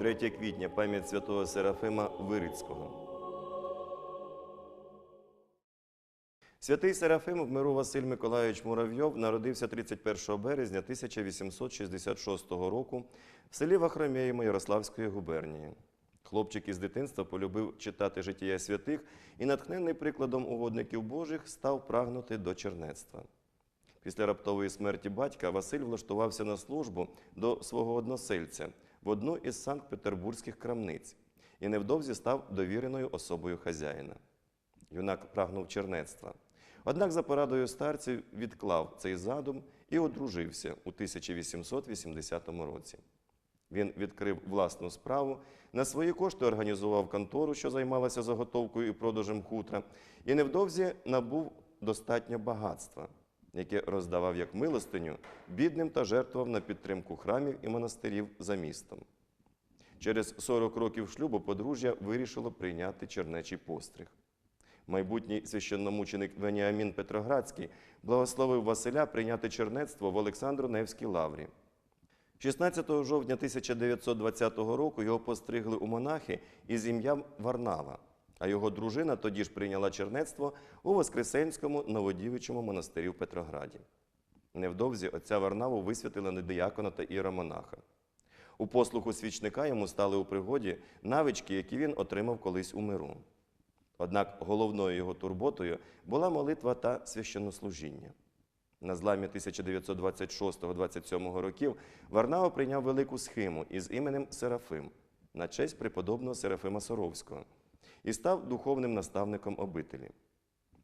3 квітня пам'ять святого Серафима Вирицького. Святий Серафим миру Василь Миколайович Муравйов народився 31 березня 1866 року в селі Вахромєємо Ярославської губернії. Хлопчик із дитинства полюбив читати життя святих і, натхнений прикладом угодників Божих, став прагнути до чернецтва. Після раптової смерті батька Василь влаштувався на службу до свого односельця в одну із санкт-петербурзьких крамниць і невдовзі став довіреною особою хазяїна. Юнак прагнув чернецтва. Однак за порадою старців відклав цей задум і одружився у 1880 році. Він відкрив власну справу, на свої кошти організував контору, що займалася заготовкою і продажем хутра, і невдовзі набув достатньо багатства, яке роздавав як милостиню бідним та жертвував на підтримку храмів і монастирів за містом. Через 40 років шлюбу подружжя вирішило прийняти чернечий постриг. Майбутній священномученик Веніамін Петроградський благословив Василя прийняти чернецтво в Олександро-Невській лаврі. 16 жовтня 1920 року його постригли у монахи із ім'ям Варнава, а його дружина тоді ж прийняла чернецтво у Воскресенському новодівичому монастирі в Петрограді. Невдовзі отця Варнаву висвятили на диякона та іеромонаха. У послуху свічника йому стали у пригоді навички, які він отримав колись у миру. Однак головною його турботою була молитва та священнослужіння. На зламі 1926-27 років Варнава прийняв велику схиму із іменем Серафим на честь преподобного Серафима Соровського і став духовним наставником обителі.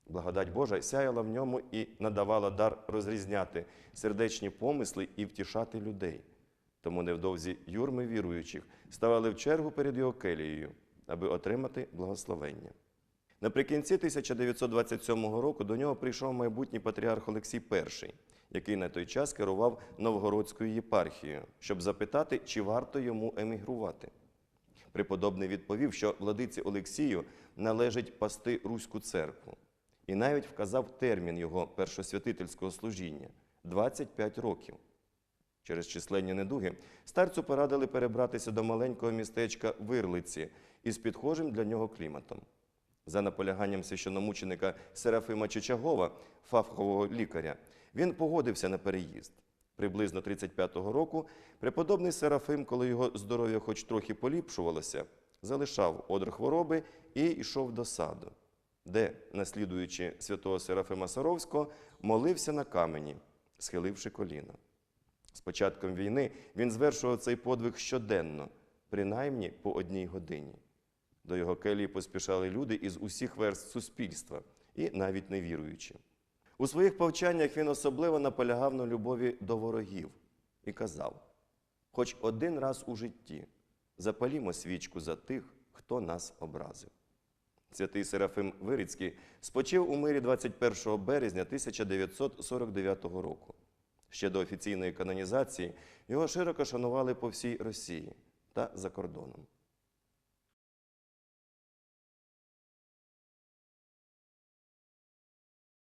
Благодать Божа сяяла в ньому і надавала дар розрізняти сердечні помисли і втішати людей. Тому невдовзі юрми віруючих ставали в чергу перед його келією, аби отримати благословення. Наприкінці 1927 року до нього прийшов майбутній патріарх Олексій І, який на той час керував Новгородською єпархією, щоб запитати, чи варто йому емігрувати. Преподобний відповів, що владиці Олексію належить пасти Руську церкву, і навіть вказав термін його першосвятительського служіння 25 років. Через численні недуги старцю порадили перебратися до маленького містечка Вирлиці із підхожим для нього кліматом. За наполяганням священномученика Серафима Чичагова, фахового лікаря, він погодився на переїзд. Приблизно 35-го року преподобний Серафим, коли його здоров'я хоч трохи поліпшувалося, залишав одр хвороби і йшов до саду, де, наслідуючи святого Серафима Саровського, молився на камені, схиливши коліна. З початком війни він звершував цей подвиг щоденно, принаймні по одній годині. До його келії поспішали люди із усіх верст суспільства і навіть невіруючі. У своїх повчаннях він особливо наполягав на любові до ворогів і казав: хоч один раз у житті запалімо свічку за тих, хто нас образив. Святий Серафим Вирицький спочив у мирі 21 березня 1949 року. Ще до офіційної канонізації його широко шанували по всій Росії та за кордоном.